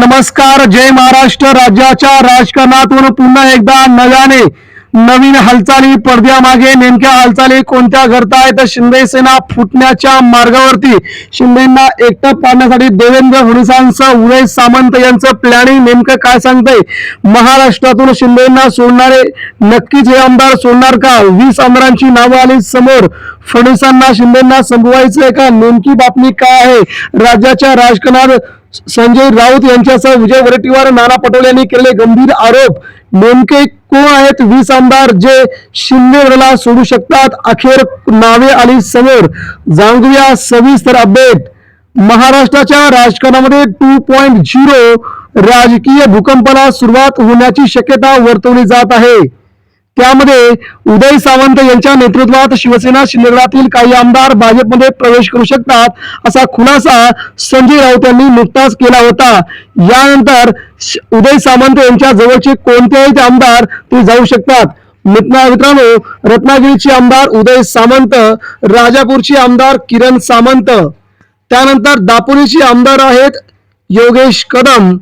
नमस्कार जय महाराष्ट्र राज्याच्या राजकारणातून पुन्हा एकदा नव्याने नवीन हालचाली पडद्यामागे नेमक्या हालचाली कोणत्या घडतायत? तर शिंदे सेना फुटण्याच्या मार्गावरती शिंदेना एकटं पाडण्यासाठी देवेंद्र फडणवीसांचं उदय सामंत यांचं प्लॅनिंग नेमकं काय सांगतंय? महाराष्ट्रातून शिंदेना सोडणारे नक्कीच हे आमदार सोडणार का? वीस आमदारांची नावं आली समोर. फडणवीसांना शिंदेना संपवायचंय का? नेमकी बातमी काय आहे? राज्याच्या राजकारणात संजय राऊत यांच्यासह विजय वडेट्टीवार नाना पटोले यांनी केलेले गंभीर आरोप. नेमके कोण आहेत वीस आमदार जे शिंदेला सोडू शकतात? अखेर नावे आली समोर. जाणूया सविस्तर अपडेट महाराष्ट्राच्या राजकारणामध्ये टू पॉइंट झिरो राजकीय भूकंपाला सुरुवात होण्याची शक्यता वर्तवली जात आहे. त्यामध्ये उदय सावंत यांच्या नेतृत्वात शिवसेना शिंदेगडातील काही आमदार भाजपमध्ये प्रवेश करू शकतात असा खुलासा संजय राऊत यांनी नुकताच केला होता. यानंतर उदय सामंत यांच्या जवळचे कोणतेही ते आमदार ते जाऊ शकतात. मित्रांनो रत्नागिरीचे आमदार उदय सामंत राजापूरचे आमदार किरण सामंत त्यानंतर दापोलीचे आमदार आहेत योगेश कदम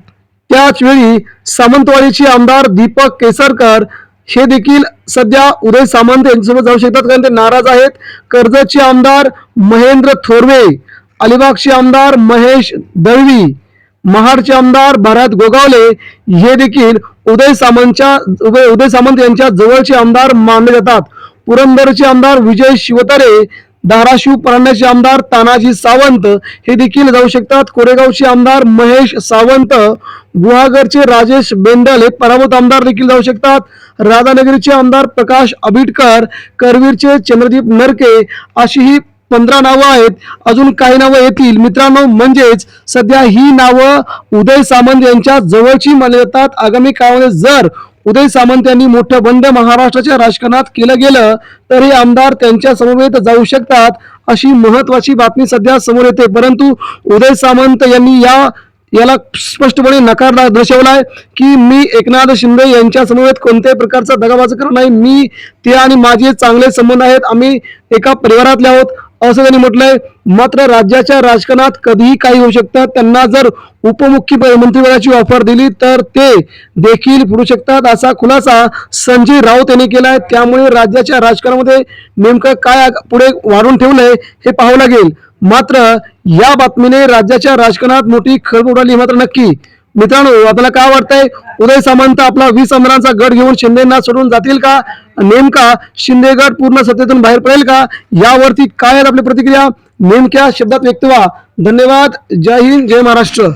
त्याचवेळी सामंतवाडीचे सावंतवाडीचे आमदार दीपक केसरकर हे देखील सध्या उदय सामंत यांच्यासोबत जाऊ शकतात कारण ते नाराज आहेत. कर्जतचे आमदार महेंद्र थोरवे अलिबागचे आमदार महेश दळवी महाडचे आमदार भरत गोगावले हे देखील उदय सामंतच्या उदय उदय सामंत यांच्या जवळचे आमदार मानले जातात. पुरंदरचे आमदार विजय शिवतारे धाराशिव परांड्याचे आमदार तानाजी सावंत हे देखील जाऊ शकतात. कोरेगावचे आमदार महेश सावंत गुहागरचे राजेश बेंडल हे पराभूत आमदार देखील जाऊ शकतात. राधानगरीचे आमदार प्रकाश आबिटकर करवीरचे चंद्रदीप नरके अशी ही पंधरा नावं आहेत. अजून काही नावं येतील. मित्रांनो म्हणजेच सध्या ही नावं उदय सामंत यांच्या जवळची मानली जातात आगामी काळामध्ये जर उदय सामंत यांनी मोठं बंड महाराष्ट्राच्या राजकारणात केलं गेलं तर हे आमदार त्यांच्या समवेत जाऊ शकतात अशी महत्वाची बातमी सध्या समोर येते. परंतु उदय सामंत यांनी या याला स्पष्टपणे नकार दर्शवलाय की मी एकनाथ शिंदे यांच्या समवेत कोणत्याही प्रकारचा दगाबाजी करत नाही. मी ते आणि माझे चांगले संबंध आहेत. आम्ही एका परिवारातले आहोत. असं त्यांनी म्हटलंय. मात्र राज्याच्या राजकारणात कधीही काही होऊ शकतं. त्यांना जर उपमुख्य मंत्रिपदाची ऑफर दिली तर ते देखील पुढू शकतात असा खुलासा संजय राऊत यांनी केलाय. त्यामुळे राज्याच्या राजकारणामध्ये नेमकं काय पुढे वाढून ठेवलंय हे पाहावं लागेल. मात्र या बातमीने राज्याच्या राजकारणात मोठी खळबळ उडाली मात्र नक्की. मित्रांनो आपल्याला काय वाटतंय? उदय सामंत आपला वीस आमदारांचा गट घेऊन शिंदेना सोडून जातील का? नेमका शिंदे गट पूर्ण सत्तेतून बाहेर पडेल का? यावरती काय आहेत आपली प्रतिक्रिया? नेमक्या शब्दात व्यक्त व्हा. धन्यवाद. जय हिंद जय महाराष्ट्र.